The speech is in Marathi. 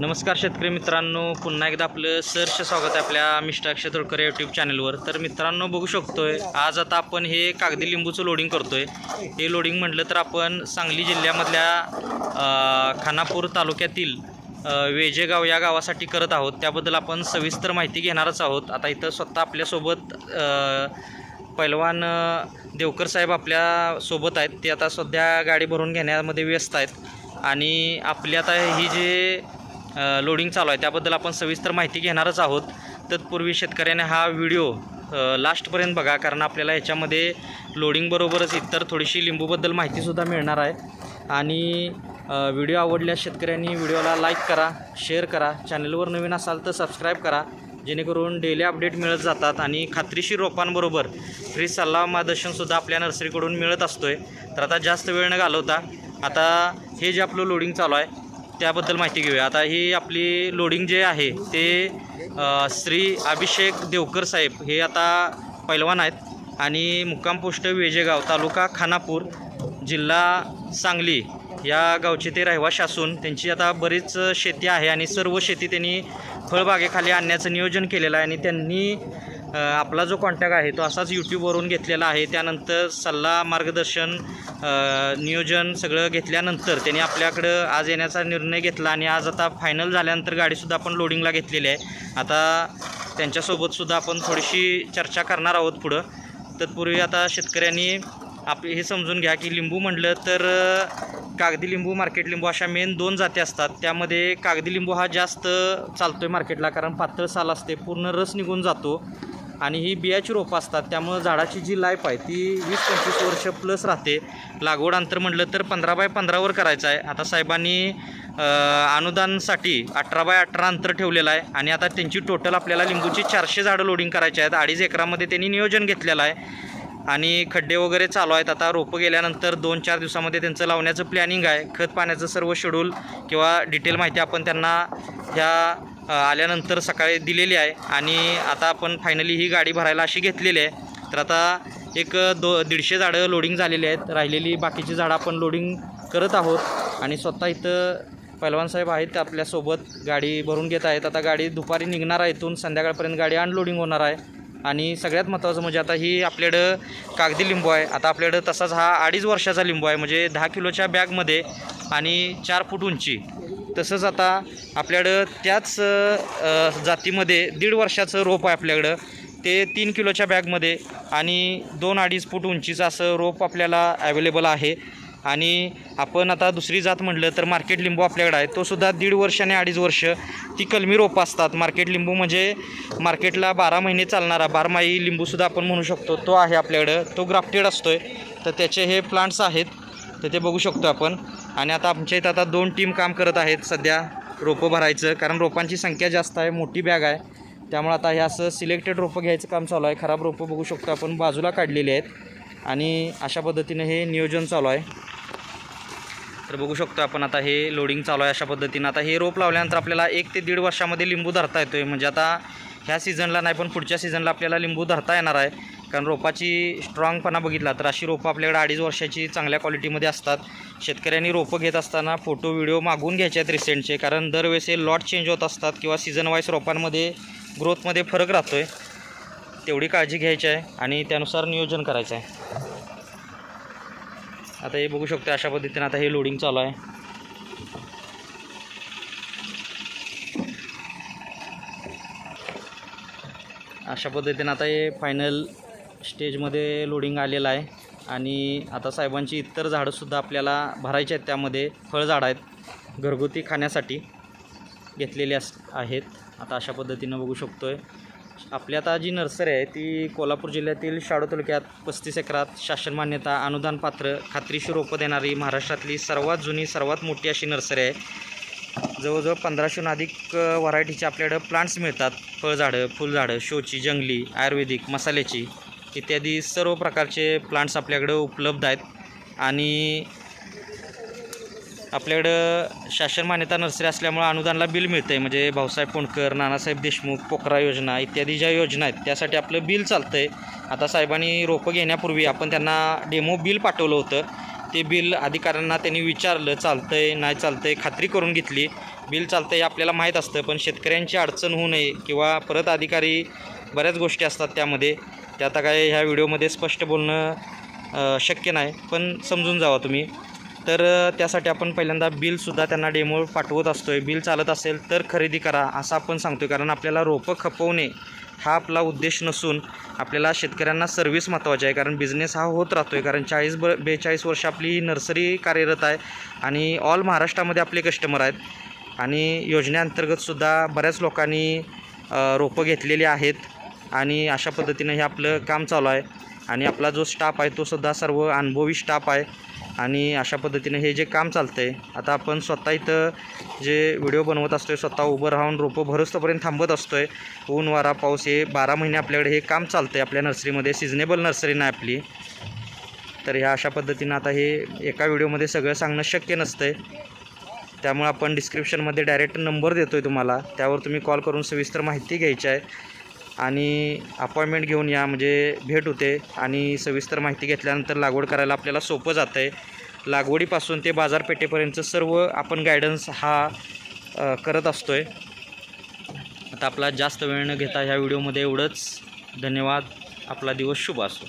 नमस्कार शेतकरी मित्रांनो पुन्हा एकदा आपलं सरश स्वागत आहे आपल्या मिस्टर अक्षय तोडकर यूट्यूब चॅनलवर तर मित्रांनो बघू शकतोय आज आता आपण हे कागदी लिंबूचं लोडिंग करतोय. हे लोडिंग म्हटलं तर आपण सांगली जिल्ह्यामधल्या खानापूर तालुक्यातील वेजेगाव या गावासाठी करत आहोत. त्याबद्दल आपण सविस्तर माहिती घेणारच आहोत. आता इथं स्वतः आपल्यासोबत पैलवान देवकर साहेब आपल्यासोबत आहेत. ते आता सध्या गाडी भरून घेण्यामध्ये व्यस्त आहेत. आणि आपली आता ही जे लोडिंग चालू आहे. त्याबद्दल आपण सविस्तर माहिती घेणारच आहोत. तत्पूर्वी शेतकऱ्याने हा व्हिडिओ लास्टपर्यंत बघा कारण आपल्याला याच्यामध्ये लोडिंगबरोबरच इतर थोडीशी लिंबूबद्दल माहितीसुद्धा मिळणार आहे. आणि व्हिडिओ आवडल्यास शेतकऱ्यांनी व्हिडिओला लाईक करा शेअर करा. चॅनलवर नवीन असाल तर सबस्क्राईब करा. जेणेकरून डेली अपडेट मिळत जातात आणि खात्रीशीर रोपांबरोबर फ्री सल्ला मार्गदर्शनसुद्धा आपल्या नर्सरीकडून मिळत असतो आहे तर आता जास्त वेळ न घालवता आता हे जे आपलं लोडिंग चालू आहे त्याबद्दल माहिती घेऊया. आता ही आपली लोडिंग जे आहे ते श्री अभिषेक देवकर साहेब हे आता पैलवान आहेत. आणि मुक्काम पोस्ट वेजेगाव तालुका खानापूर जिल्हा सांगली या गावचे ते रहिवाशी असून त्यांची आता बरीच शेती आहे आणि सर्व शेती त्यांनी फळबागेखाली आणण्याचं नियोजन केलेलं आहे आणि त्यांनी आपला जो कॉन्टॅक्ट आहे तो असाच यूट्यूबवरून घेतलेला आहे. त्यानंतर सल्ला मार्गदर्शन नियोजन सगळं घेतल्यानंतर त्यांनी आपल्याकडं आज येण्याचा निर्णय घेतला आणि आज आता फायनल झाल्यानंतर गाडीसुद्धा आपण लोडिंगला घेतलेली आहे. आता त्यांच्यासोबतसुद्धा आपण थोडीशी चर्चा करणार आहोत पुढं. तत्पूर्वी आता शेतकऱ्यांनी आप हे समजून घ्या की लिंबू म्हटलं तर कागदी लिंबू मार्केट लिंबू अशा मेन दोन जाती असतात. त्यामध्ये कागदी लिंबू हा जास्त चालतो आहे मार्केटला कारण पातळ साल असते पूर्ण रस निघून जातो. आणि ही बियाची रोपं असतात त्यामुळं झाडाची जी लाईफ आहे ती वीस पंचवीस वर्ष प्लस राहते. लागवड अंतर म्हटलं तर पंधरा बाय पंधरावर करायचं आहे. आता साहेबांनी अनुदानसाठी अठरा बाय अठरा अंतर ठेवलेलं आहे आणि आता त्यांची टोटल आपल्याला लिंबूची चारशे झाडं लोडिंग करायची आहेत. अडीच एकरामध्ये त्यांनी नियोजन घेतलेलं आहे. आणि खड्डे वगैरे चालू आहेत. आता रोपं गेल्यानंतर दोन चार दिवसामध्ये त्यांचं लावण्याचं प्लॅनिंग आहे. खत पाण्याचं सर्व शेड्यूल किंवा डिटेल माहिती आपण त्यांना ह्या आल्यानंतर सकाळी दिलेली आहे आणि आता आपण फायनली ही गाडी भरायला अशी घेतलेली आहे. तर आता एक दो दीडशे झाडं लोडिंग झालेली आहेत. राहिलेली बाकीची झाडं आपण लोडिंग करत आहोत. आणि स्वतः इथं पैलवान साहेब आहेत आपल्यासोबत गाडी भरून घेत आहेत. आता गाडी दुपारी निघणार आहे इथून. संध्याकाळपर्यंत गाडी अनलोडिंग होणार आहे. आणि सगळ्यात महत्त्वाचं म्हणजे आता ही आपल्याकडं कागदी लिंबू आहे. आता आपल्याकडं तसाच हा अडीच वर्षाचा लिंबू आहे. म्हणजे दहा किलोच्या बॅगमध्ये आणि चार फूट उंची. तसंच आता आपल्याकडं त्याच जातीमध्ये दीड वर्षाचं रोप आहे आपल्याकडं. ते तीन किलोच्या बॅगमध्ये आणि दोन अडीच फूट उंचीचं असं रोप आपल्याला ॲवेलेबल आहे. आणि आपण आता दुसरी जात म्हटलं तर मार्केट लिंबू आपल्याकडे आहे. तो सुद्धा दीड वर्ष आणि अडीच वर्ष ती कलमी रोपं असतात. मार्केट लिंबू म्हणजे मार्केटला बारा महिने चालणारा बारमाही लिंबूसुद्धा आपण म्हणू शकतो. तो आहे आपल्याकडं. तो ग्राफ्टेड असतो आहे तर त्याचे हे प्लांट्स आहेत. तर ते बघू शकतो आपण. आणि आता आमच्या इथं आता दोन टीम काम करत आहेत सध्या रोपं भरायचं. कारण रोपांची संख्या जास्त आहे मोठी बॅग आहे. त्यामुळे आता हे असं सिलेक्टेड रोपं घ्यायचं काम चालू आहे. खराब रोपं बघू शकतो आपण. बाजूला काढलेली आहेत. आणि अशा पद्धतीने हे नियोजन चालू आहे. तर बघू शकतो आपण आता हे लोडिंग चालू आहे अशा पद्धतीनं. आता हे रोप लावल्यानंतर आपल्याला एक ते दीड वर्षामध्ये लिंबू धरता येतो आहे म्हणजे आता ह्या सीझनला नाही पण पुढच्या सीझनला आपल्याला लिंबू धरता येणार आहे. कारण रोपाची स्ट्रॉंगपणा बघितला तर अशी रोपं आपल्याकडे अडीच वर्षाची चांगल्या क्वालिटीमध्ये असतात. शेतकऱ्यांनी रोपं घेत असताना फोटो व्हिडिओ मागून घ्यायचे आहेत रिसेंटचे कारण दरवेळेस हे लॉट चेंज होत असतात किंवा सीझन वाईज रोपांमध्ये ग्रोथमध्ये फरक राहतो आहे तेवढी काळजी घ्यायची आहे आणि त्यानुसार नियोजन करायचं आहे. आता हे बघू शकतो अशा पद्धतीने आता हे लोडिंग चालू आहे. अशा पद्धतीने आता हे फायनल स्टेजमध्ये लोडिंग आलेलं आहे. आणि आता साहेबांची इतर झाडंसुद्धा आपल्याला भरायची आहेत. त्यामध्ये फळझाडं आहेत. घरगुती खाण्यासाठी घेतलेली अस आहेत. आता अशा पद्धतीनं बघू शकतो आहे आपली आता जी नर्सरी आहे ती कोल्हापूर जिल्ह्यातील शाडू तालुक्यात पस्तीस एकरात शासन मान्यता अनुदान पात्र खात्रीशीर रोपं देणारी महाराष्ट्रातली सर्वात जुनी सर्वात मोठी अशी नर्सरी आहे. जवळजवळ पंधराशेहून अधिक व्हरायटीचे आपल्याकडं प्लांट्स मिळतात. फळझाडं फुलझाडं शोची जंगली आयुर्वेदिक मसाल्याची. इत्यादी सर्व प्रकारचे प्लांट्स आपल्याकडं उपलब्ध आहेत. आणि आपल्याकडं शासन मान्यता नर्सरी असल्यामुळं अनुदानला बिल मिळतं आहे म्हणजे भाऊसाहेब पोंडकर नानासाहेब देशमुख पोखरा योजना इत्यादी ज्या योजना आहेत त्यासाठी आपलं बिल चालतं आहे आता साहेबांनी रोपं घेण्यापूर्वी आपण त्यांना डेमो बिल पाठवलं होतं. ते बिल अधिकाऱ्यांना त्यांनी विचारलं चालतं आहे नाही चालतं आहे खात्री करून घेतली. बिल चालतं हे आपल्याला माहीत असतं पण शेतकऱ्यांची अडचण होऊ नये किंवा परत अधिकारी बऱ्याच गोष्टी असतात त्यामध्ये. ते आता काय ह्या व्हिडिओमध्ये स्पष्ट बोलणं शक्य नाही पण समजून जावा तुम्ही. तर त्यासाठी आपण पहिल्यांदा बिलसुद्धा त्यांना डेमो पाठवत असतो आहे बिल चालत असेल तर खरेदी करा असं आपण सांगतो कारण आपल्याला रोपं खपवणे हा आपला उद्देश नसून आपल्याला शेतकऱ्यांना सर्व्हिस महत्त्वाची आहे. कारण बिझनेस हा होत राहतो आहे कारण चाळीस ब बेचाळीस वर्ष आपली नर्सरी कार्यरत आहे आणि ऑल महाराष्ट्रामध्ये आपले कस्टमर आहेत. आणि योजनेअंतर्गतसुद्धा बऱ्याच लोकांनी रोपं घेतलेली आहेत. आणि अशा पद्धतीनं हे आपलं काम चालू आहे. आणि आपला जो स्टाफ आहे तो सुद्धा सर्व अनुभवी स्टाफ आहे. आणि अशा पद्धतीनं हे जे काम चालतं आहे आता आपण स्वतः इथं जे व्हिडिओ बनवत असतो आहे स्वतः उभं राहून रोपं भरुस्तपर्यंत थांबत असतो आहे ऊन वारा पाऊस हे बारा महिने आपल्याकडे हे काम चालतं आहे आपल्या नर्सरीमध्ये सिजनेबल नर्सरी नाही आपली. तर ह्या अशा पद्धतीनं आता हे एका व्हिडिओमध्ये सगळं सांगणं शक्य नसतं आहे त्यामुळे आपण डिस्क्रिप्शनमध्ये डायरेक्ट नंबर देतो आहे तुम्हाला. त्यावर तुम्ही कॉल करून सविस्तर माहिती घ्यायची आहे. आणि अपॉइंटमेंट घेऊन या म्हणजे भेट होते. आणि सविस्तर माहिती घेतल्यानंतर लागवड करायला आपल्याला सोपं जातं आहे लागवडीपासून ते बाजारपेठेपर्यंत सर्व आपण गायडन्स हा करत असतो आहे आता आपला जास्त वेळ न घेता ह्या व्हिडिओमध्ये एवढंच. धन्यवाद. आपला दिवस शुभ असो.